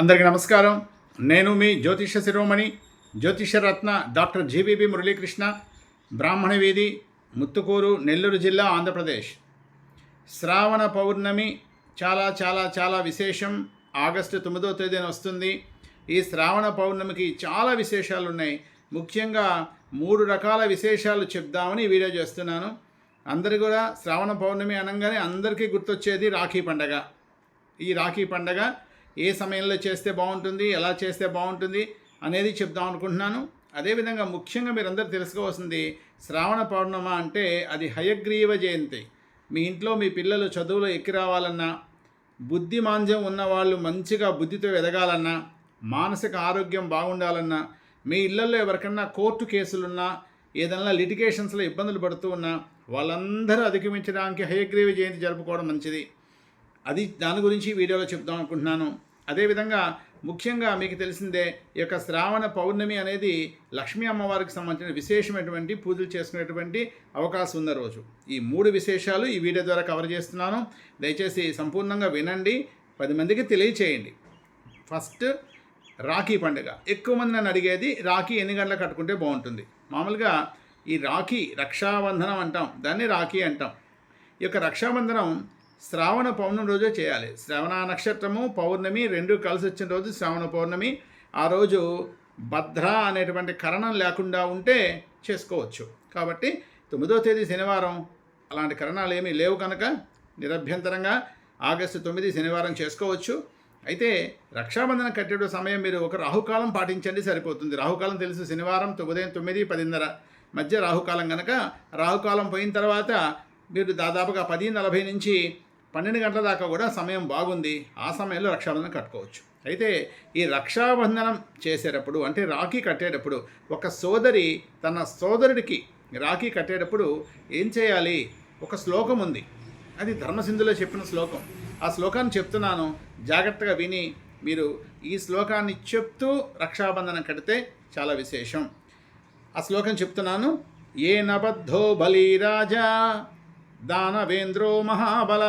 అందరికీ నమస్కారం. నేను మీ జ్యోతిష శిరోమణి జ్యోతిషరత్న డాక్టర్ జీబీబి మురళీకృష్ణ బ్రాహ్మణ వీధి ముత్తుకూరు నెల్లూరు జిల్లా ఆంధ్రప్రదేశ్. శ్రావణ పౌర్ణమి చాలా చాలా చాలా విశేషం. ఆగస్టు తొమ్మిదో తేదీన వస్తుంది. ఈ శ్రావణ పౌర్ణమికి చాలా విశేషాలు ఉన్నాయి. ముఖ్యంగా మూడు రకాల విశేషాలు చెప్దామని వీడియో చేస్తున్నాను. అందరు కూడా శ్రావణ పౌర్ణమి అనగానే అందరికీ గుర్తొచ్చేది రాఖీ పండగ. ఈ రాఖీ పండగ ఏ సమయంలో చేస్తే బాగుంటుంది ఎలా చేస్తే బాగుంటుంది అనేది చెప్దాం అనుకుంటున్నాను. అదేవిధంగా ముఖ్యంగా మీరందరూ తెలుసుకోవాల్సింది శ్రావణ పౌర్ణమ అంటే అది హయగ్రీవ జయంతి. మీ ఇంట్లో మీ పిల్లలు చదువులో ఎక్కి రావాలన్నా బుద్ధి మాంద్యం ఉన్న వాళ్ళు మంచిగా బుద్ధితో ఎదగాలన్నా మానసిక ఆరోగ్యం బాగుండాలన్నా మీ ఇళ్ళలో ఎవరికన్నా కోర్టు కేసులున్నా ఏదైనా లిటిగేషన్స్లో ఇబ్బందులు పడుతూ ఉన్నా వాళ్ళందరూ అధిగమించడానికి హయగ్రీవ జయంతి జరుపుకోవడం మంచిది. అది దాని గురించి వీడియోలో చెప్దాం అనుకుంటున్నాను. అదేవిధంగా ముఖ్యంగా మీకు తెలిసిందే ఈ యొక్క శ్రావణ పౌర్ణమి అనేది లక్ష్మీ అమ్మవారికి సంబంధించిన విశేషమైనటువంటి పూజలు చేసుకునేటువంటి అవకాశం ఉన్న రోజు. ఈ మూడు విశేషాలు ఈ వీడియో ద్వారా కవర్ చేస్తున్నాను. దయచేసి సంపూర్ణంగా వినండి పది మందికి తెలియచేయండి. ఫస్ట్ రాఖీ పండుగ. ఎక్కువ మంది నన్ను అడిగేది రాఖీ ఎన్ని గంటలకు కట్టుకుంటే బాగుంటుంది? మామూలుగా ఈ రాఖీ రక్షాబంధనం అంటాం దాన్ని రాఖీ అంటాం. ఈ యొక్క రక్షాబంధనం శ్రావణ పౌర్ణమి రోజే చేయాలి. శ్రవణ నక్షత్రము పౌర్ణమి రెండు కలిసి వచ్చిన రోజు శ్రావణ పౌర్ణమి. ఆ రోజు భద్ర అనేటువంటి కరణం లేకుండా ఉంటే చేసుకోవచ్చు. కాబట్టి తొమ్మిదో తేదీ శనివారం అలాంటి కరణాలు ఏమీ లేవు కనుక నిరభ్యంతరంగా ఆగస్టు తొమ్మిది శనివారం చేసుకోవచ్చు. అయితే రక్షాబంధన కట్టేట సమయం మీరు ఒక రాహుకాలం పాటించండి సరిపోతుంది. రాహుకాలం తెలుసు శనివారం ఉదయం తొమ్మిది పదిన్నర మధ్య రాహుకాలం కనుక రాహుకాలం పోయిన తర్వాత మీరు దాదాపుగా పది నలభై నుంచి పన్నెండు గంటల దాకా కూడా సమయం బాగుంది. ఆ సమయంలో రక్షాబంధనం కట్టుకోవచ్చు. అయితే ఈ రక్షాబంధనం చేసేటప్పుడు అంటే రాఖీ కట్టేటప్పుడు ఒక సోదరి తన సోదరుడికి రాఖీ కట్టేటప్పుడు ఏం చేయాలి? ఒక శ్లోకం ఉంది. అది ధర్మసింధులో చెప్పిన శ్లోకం. ఆ శ్లోకాన్ని చెప్తున్నాను. జాగ్రత్తగా విని మీరు ఈ శ్లోకాన్ని చెప్తూ రక్షాబంధనం కడితే చాలా విశేషం. ఆ శ్లోకం చెప్తున్నాను. ఏ నబద్ధో బలిరాజా దానవేంద్రో మహాబల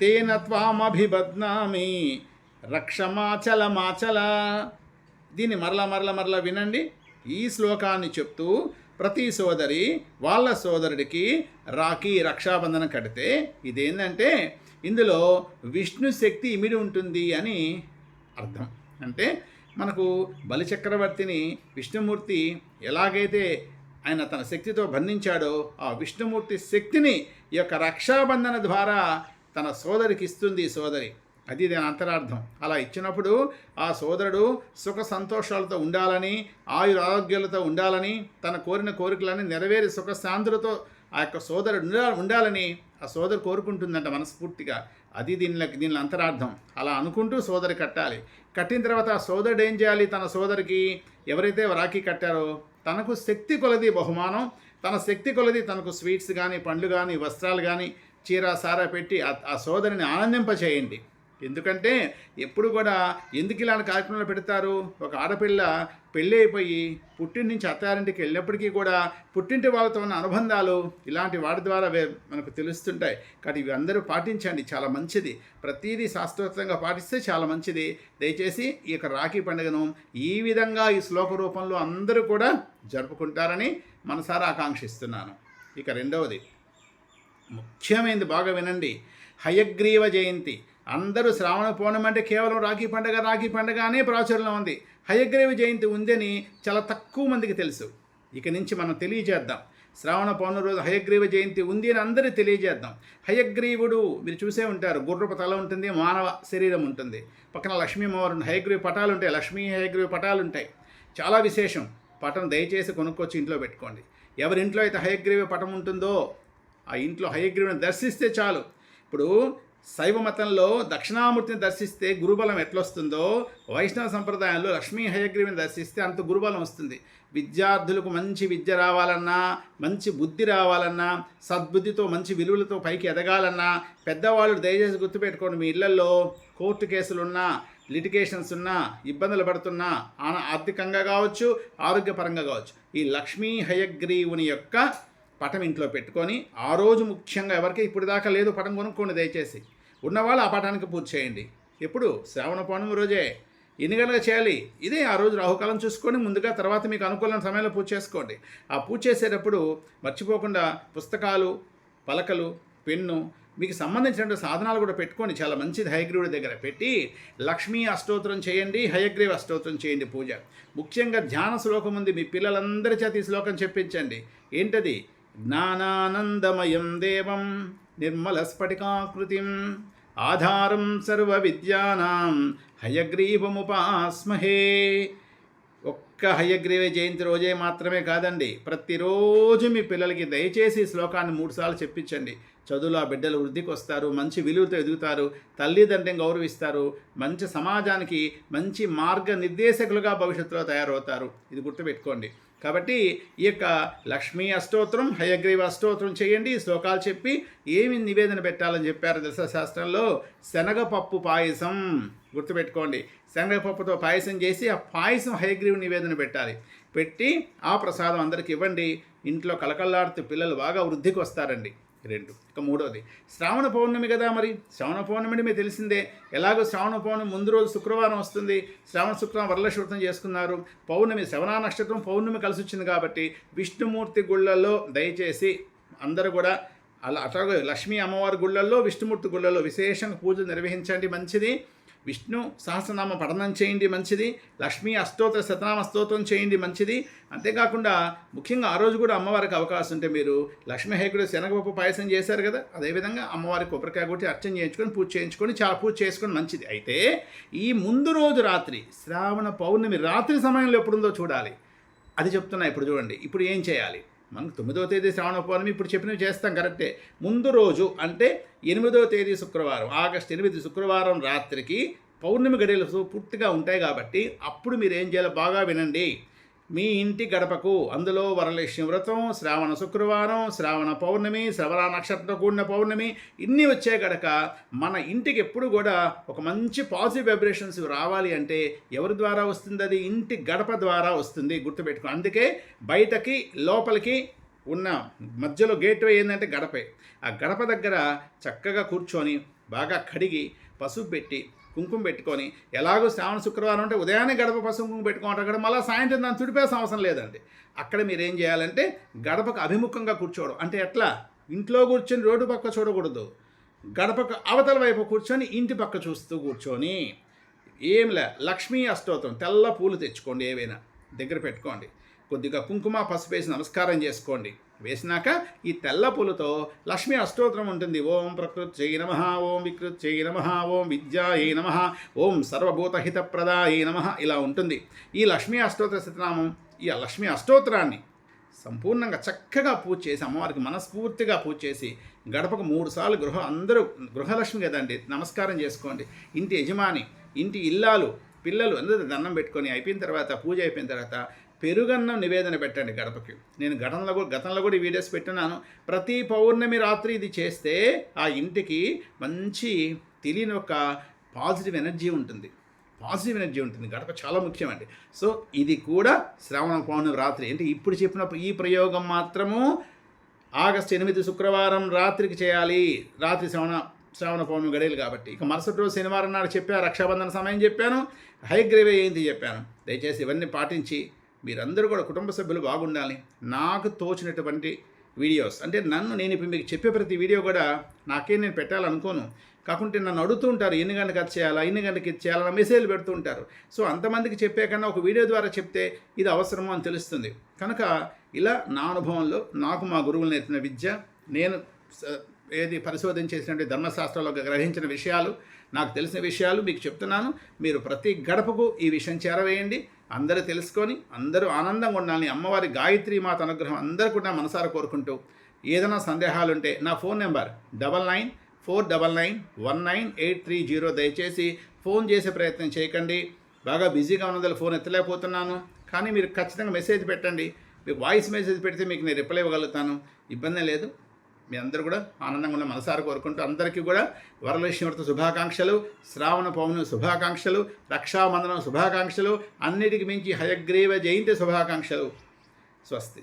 తేన త్వామభిబద్నామి రక్షమాచలమాచల. దీన్ని మరల మరల మరల వినండి. ఈ శ్లోకాన్ని చెప్తూ ప్రతి సోదరి వాళ్ళ సోదరుడికి రాఖీ రక్షాబంధనం కడితే ఇదేంటంటే ఇందులో విష్ణు శక్తి ఇమిడి ఉంటుంది అని అర్థం. అంటే మనకు బలిచక్రవర్తిని విష్ణుమూర్తి ఎలాగైతే ఆయన తన శక్తితో బంధించాడో ఆ విష్ణుమూర్తి శక్తిని ఈ యొక్క రక్షాబంధన ద్వారా తన సోదరికి ఇస్తుంది సోదరి. అది దాని అంతరార్థం. అలా ఇచ్చినప్పుడు ఆ సోదరుడు సుఖ సంతోషాలతో ఉండాలని ఆయుర ఆరోగ్యాలతో ఉండాలని తన కోరిన కోరికలని నెరవేరి సుఖశాంతులతో ఆ యొక్క సోదరుడు ఉండాలని ఆ సోదరు కోరుకుంటుందంట మనస్ఫూర్తిగా. అది దీనిలో దీనిలో అంతరార్థం. అలా అనుకుంటూ సోదరి కట్టాలి. కట్టిన తర్వాత ఆ సోదరుడు ఏం చేయాలి తన సోదరికి? ఎవరైతే రాఖీ కట్టారో తనకు శక్తి కొలది బహుమానం తన శక్తి కొలది తనకు స్వీట్స్ కానీ పండ్లు కానీ వస్త్రాలు కానీ చీర సారా పెట్టి ఆ- ఆ సోదరిని ఆనందింపచేయండి. ఎందుకంటే ఎప్పుడు కూడా ఎందుకు ఇలాంటి కార్యక్రమాలు పెడతారు? ఒక ఆడపిల్ల పెళ్ళి అయిపోయి పుట్టింటి నుంచి అత్తారింటికి వెళ్ళినప్పటికీ కూడా పుట్టింటి వాళ్ళతో ఉన్న అనుబంధాలు ఇలాంటి వాటి ద్వారా మనకు తెలుస్తుంటాయి. కాబట్టి ఇవి అందరూ పాటించండి. చాలా మంచిది. ప్రతిదీ శాస్త్రోక్తంగా పాటిస్తే చాలా మంచిది. దయచేసి ఈ యొక్క రాఖీ పండుగను ఈ విధంగా ఈ శ్లోక రూపంలో అందరూ కూడా జరుపుకుంటారని మనసారా ఆకాంక్షిస్తున్నాను. ఇక రెండవది. ముఖ్యమైనది బాగా వినండి. హయగ్రీవ జయంతి. అందరూ శ్రావణ పౌర్ణమి అంటే కేవలం రాఖీ పండగ రాఖీ పండగ అనే ప్రాచుర్యం ఉంది. హయగ్రీవ జయంతి ఉందని చాలా తక్కువ మందికి తెలుసు. ఇక నుంచి మనం తెలియజేద్దాం. శ్రావణ పౌర్ణమి రోజు హయగ్రీవ జయంతి ఉంది అని అందరూ తెలియజేద్దాం. హయగ్రీవుడు మీరు చూసే ఉంటారు గుర్రపు తల ఉంటుంది మానవ శరీరం ఉంటుంది. పక్కన లక్ష్మీ అమ్మవారు హయగ్రీవ పటాలు ఉంటాయి. లక్ష్మీ హయగ్రీవ పటాలు ఉంటాయి. చాలా విశేషం. పటం దయచేసి కొనుక్కొచ్చి ఇంట్లో పెట్టుకోండి. ఎవరింట్లో అయితే హయగ్రీవ పటం ఉంటుందో ఆ ఇంట్లో హయగ్రీవుని దర్శిస్తే చాలు. ఇప్పుడు శైవ మతంలో దక్షిణామూర్తిని దర్శిస్తే గురుబలం ఎట్లొస్తుందో వైష్ణవ సంప్రదాయంలో లక్ష్మీ హయగ్రీవిని దర్శిస్తే అంత గురుబలం వస్తుంది. విద్యార్థులకు మంచి విద్య రావాలన్నా మంచి బుద్ధి రావాలన్నా సద్బుద్ధితో మంచి విలువలతో పైకి ఎదగాలన్నా పెద్దవాళ్ళు దయచేసి గుర్తుపెట్టుకోండి మీ ఇళ్ళలో కోర్టు కేసులున్నా లిటిగేషన్స్ ఉన్నా ఇబ్బందులు పడుతున్నా ఆన- ఆర్థికంగా కావచ్చు ఆరోగ్యపరంగా కావచ్చు ఈ లక్ష్మీ హయగ్రీవుని యొక్క పటం ఇంట్లో పెట్టుకొని ఆ రోజు ముఖ్యంగా ఎవరికి ఇప్పుడు దాకా లేదు పటం కొనుక్కోండి దయచేసి. ఉన్నవాళ్ళు ఆ పాఠానికి పూజ చేయండి. ఎప్పుడు శ్రావణ పౌర్ణమి రోజే ఎన్ని గంటలకు చేయాలి? ఇదే ఆ రోజు రాహుకాలం చూసుకొని ముందుగా తర్వాత మీకు అనుకూలమైన సమయంలో పూజ చేసుకోండి. ఆ పూజ చేసేటప్పుడు మర్చిపోకుండా పుస్తకాలు పలకలు పెన్ను మీకు సంబంధించినటువంటి సాధనాలు కూడా పెట్టుకొని చాలా మంచిది. హయగ్రీవుడి దగ్గర పెట్టి లక్ష్మీ అష్టోత్తరం చేయండి హయగ్రీవ అష్టోత్తరం చేయండి పూజ. ముఖ్యంగా ధ్యాన శ్లోకం ఉంది. మీ పిల్లలందరి చేత ఈ శ్లోకం చెప్పించండి. ఏంటది? జ్ఞానానందమయం దేవం నిర్మల స్ఫటికాకృతిం. ఆధారం సర్వ విద్యానాం హయగ్రీవముపాస్మహే. ఒక్క హయగ్రీవ జయంతి రోజే మాత్రమే కాదండి ప్రతిరోజు మీ పిల్లలకి దయచేసి శ్లోకాన్ని మూడుసార్లు చెప్పించండి. చదువులో ఆ బిడ్డలు వృద్ధికి వస్తారు మంచి విలువతో ఎదుగుతారు తల్లిదండ్రిని గౌరవిస్తారు మంచి సమాజానికి మంచి మార్గ నిర్దేశకులుగా భవిష్యత్తులో తయారవుతారు. ఇది గుర్తుపెట్టుకోండి. కాబట్టి ఈ యొక్క లక్ష్మీ అష్టోత్తరం హయగ్రీవ అష్టోత్తరం చేయండి శ్లోకాలు చెప్పి ఏమి నివేదన పెట్టాలని చెప్పారు దశశాస్త్రంలో శనగపప్పు పాయసం గుర్తుపెట్టుకోండి. శనగపప్పుతో పాయసం చేసి ఆ పాయసం హయగ్రీవ నివేదన పెట్టాలి. పెట్టి ఆ ప్రసాదం అందరికి ఇవ్వండి. ఇంట్లో కలకల్లాడుతూ పిల్లలు బాగా వృద్ధికి వస్తారండి. రెండు. ఇక మూడవది శ్రావణ పౌర్ణమి కదా మరి. శ్రావణ పౌర్ణమిని మీకు తెలిసిందే. ఎలాగో శ్రావణ పౌర్ణమి ముందు రోజు శుక్రవారం వస్తుంది. శ్రావణ శుక్రవారం వరలశ్వతం చేసుకున్నారు. పౌర్ణమి శ్రవణ నక్షత్రం పౌర్ణమి కలిసి వచ్చింది కాబట్టి విష్ణుమూర్తి గుళ్ళల్లో దయచేసి అందరూ కూడా అలా అట్లాగే లక్ష్మీ అమ్మవారి గుళ్ళల్లో విష్ణుమూర్తి గుళ్ళల్లో విశేషంగా పూజలు నిర్వహించండి. మంచిది. విష్ణు సహస్రనామ పఠనం చేయండి మంచిది. లక్ష్మీ అష్టోత్తర శతనామ స్తోత్రం చేయండి మంచిది. అంతేకాకుండా ముఖ్యంగా ఆ రోజు కూడా అమ్మవారికి అవకాశం ఉంటే మీరు లక్ష్మీ హేకుడు శనగపప్పు పాయసం చేశారు కదా అదేవిధంగా అమ్మవారికి కొబ్బరికాయ కొట్టి అర్చన చేయించుకొని పూజ చేయించుకొని చాలా పూజ చేసుకొని మంచిది. అయితే ఈ ముందు రోజు రాత్రి శ్రావణ పౌర్ణమి రాత్రి సమయంలో ఎప్పుడుందో చూడాలి. అది చెప్తున్నా ఇప్పుడు చూడండి. ఇప్పుడు ఏం చేయాలి? మనకు తొమ్మిదవ తేదీ శ్రావణ పౌర్ణమి ఇప్పుడు చెప్పినవి చేస్తాం కరెక్టే. ముందు రోజు అంటే ఎనిమిదవ తేదీ శుక్రవారం ఆగస్ట్ ఎనిమిది శుక్రవారం రాత్రికి పౌర్ణమి గడియలు పూర్తిగా ఉంటాయి కాబట్టి అప్పుడు మీరు ఏం చేయాలో బాగా వినండి. మీ ఇంటి గడపకు. అందులో వరలక్ష్మి వ్రతం శ్రావణ శుక్రవారం శ్రావణ పౌర్ణమి శ్రవణ నక్షత్రం కూడిన పౌర్ణమి ఇన్ని వచ్చే గడక మన ఇంటికి ఎప్పుడు కూడా ఒక మంచి పాజిటివ్ వైబ్రేషన్స్ రావాలి అంటే ఎవరి ద్వారా వస్తుంది అది? ఇంటి గడప ద్వారా వస్తుంది గుర్తుపెట్టుకో. అందుకే బయటకి లోపలికి ఉన్న మధ్యలో గేట్వే ఏంటంటే గడపే. ఆ గడప దగ్గర చక్కగా కూర్చొని బాగా కడిగి పసుపు పెట్టి కుంకుమ పెట్టుకొని ఎలాగో శ్రావణ శుక్రవారం అంటే ఉదయాన్నే గడప పసుపు కుంకుమ పెట్టుకుంటారు కదా మళ్ళీ సాయంత్రం దాన్ని తుడిపేసిన అవసరం లేదండి. అక్కడ మీరు ఏం చేయాలంటే గడపకు అభిముఖంగా కూర్చోవడం. అంటే ఎట్లా? ఇంట్లో కూర్చొని రోడ్డు పక్క చూడకూడదు. గడపకు అవతల వైపు కూర్చొని ఇంటి పక్క చూస్తూ కూర్చొని ఏంలే లక్ష్మీ అష్టోత్రం తెల్ల పూలు తెచ్చుకోండి ఏవైనా. దగ్గర పెట్టుకోండి. కొద్దిగా కుంకుమ పసుపు వేసి నమస్కారం చేసుకోండి. వేసినాక ఈ తెల్ల పూలతో లక్ష్మీ అష్టోత్తరం ఉంటుంది. ఓం ప్రకృత్యై నమ ఓం వికృత్యై నమ ఓం విద్యాయై నమ ఓం సర్వభూతహితప్రదాయై నమ ఇలా ఉంటుంది. ఈ లక్ష్మీ అష్టోత్తర శతనామం ఈ లక్ష్మీ అష్టోత్తరాన్ని సంపూర్ణంగా చక్కగా పూజ చేసి అమ్మవారికి మనస్ఫూర్తిగా పూజ చేసి గడపకు మూడు సార్లు గృహ అందరూ గృహలక్ష్మి కదండి నమస్కారం చేసుకోండి. ఇంటి యజమాని ఇంటి ఇల్లాలు పిల్లలు అందరూ దండం పెట్టుకొని అయిపోయిన తర్వాత పూజ అయిపోయిన తర్వాత పెరుగన్నం నివేదన పెట్టండి గడపకి. నేను గతంలో కూడా గతంలో కూడా ఈ వీడియోస్ పెట్టినాను. ప్రతి పౌర్ణమి రాత్రి ఇది చేస్తే ఆ ఇంటికి మంచి తెలియని ఒక పాజిటివ్ ఎనర్జీ ఉంటుంది. పాజిటివ్ ఎనర్జీ ఉంటుంది. గడప చాలా ముఖ్యమండి. సో ఇది కూడా శ్రావణ పౌర్ణమి రాత్రి. అంటే ఇప్పుడు చెప్పిన ఈ ప్రయోగం మాత్రము ఆగస్ట్ ఎనిమిది శుక్రవారం రాత్రికి చేయాలి. రాత్రి శ్రవణ శ్రావణ పౌర్ణమి గడియలు కాబట్టి. ఇక మరుసటి రోజు శనివారం నాడు చెప్పాను రక్షాబంధన సమయం చెప్పాను. హైగ్రేవే ఏంటి చెప్పాను. దయచేసి ఇవన్నీ పాటించి మీరందరూ కూడా కుటుంబ సభ్యులు బాగుండాలి. నాకు తోచినటువంటి వీడియోస్. అంటే నన్ను నేను ఇప్పుడు మీకు చెప్పే ప్రతి వీడియో కూడా నాకేం నేను పెట్టాలనుకోను. కాకుంటే నన్ను అడుగుతూ ఉంటారు ఎన్ని గంటలకు అది చేయాలా? ఎన్ని గంటకి ఇది చేయాలా? మెసేజ్లు పెడుతూ ఉంటారు. సో అంతమందికి చెప్పే కన్నా ఒక వీడియో ద్వారా చెప్తే ఇది అవసరమో అని తెలుస్తుంది. కనుక ఇలా నా అనుభవంలో నాకు మా గురువులు నేర్పిన విద్య నేను స- ఏది పరిశోధన చేసినటువంటి ధర్మశాస్త్రంలో గ్రహించిన విషయాలు నాకు తెలిసిన విషయాలు మీకు చెప్తున్నాను. మీరు ప్రతి గడపకు ఈ విషయం చేరవేయండి. అందరూ తెలుసుకొని అందరూ ఆనందంగా ఉండాలని అమ్మవారి గాయత్రి మాత అనుగ్రహం అందరూ కూడా మనసారా కోరుకుంటూ ఏదైనా సందేహాలు ఉంటే నా phone number double nine four double nine one nine eight three zero దయచేసి ఫోన్ చేసే ప్రయత్నం చేయకండి. బాగా బిజీగా ఉన్నందుకు ఫోన్ ఎత్తలేకపోతున్నాను. కానీ మీరు ఖచ్చితంగా మెసేజ్ పెట్టండి. మీకు వాయిస్ మెసేజ్ పెడితే మీకు నేను రిప్లై ఇవ్వగలుగుతాను. ఇబ్బంది లేదు. మీ అందరూ కూడా ఆనందంగా ఉన్న మనసారి కోరుకుంటూ అందరికీ కూడా వరలక్ష్మివర్త శుభాకాంక్షలు శ్రావణ పౌర్ణమి శుభాకాంక్షలు రక్షాబంధనం శుభాకాంక్షలు అన్నిటికి మించి హయగ్రీవ జయంతి శుభాకాంక్షలు. స్వస్తి.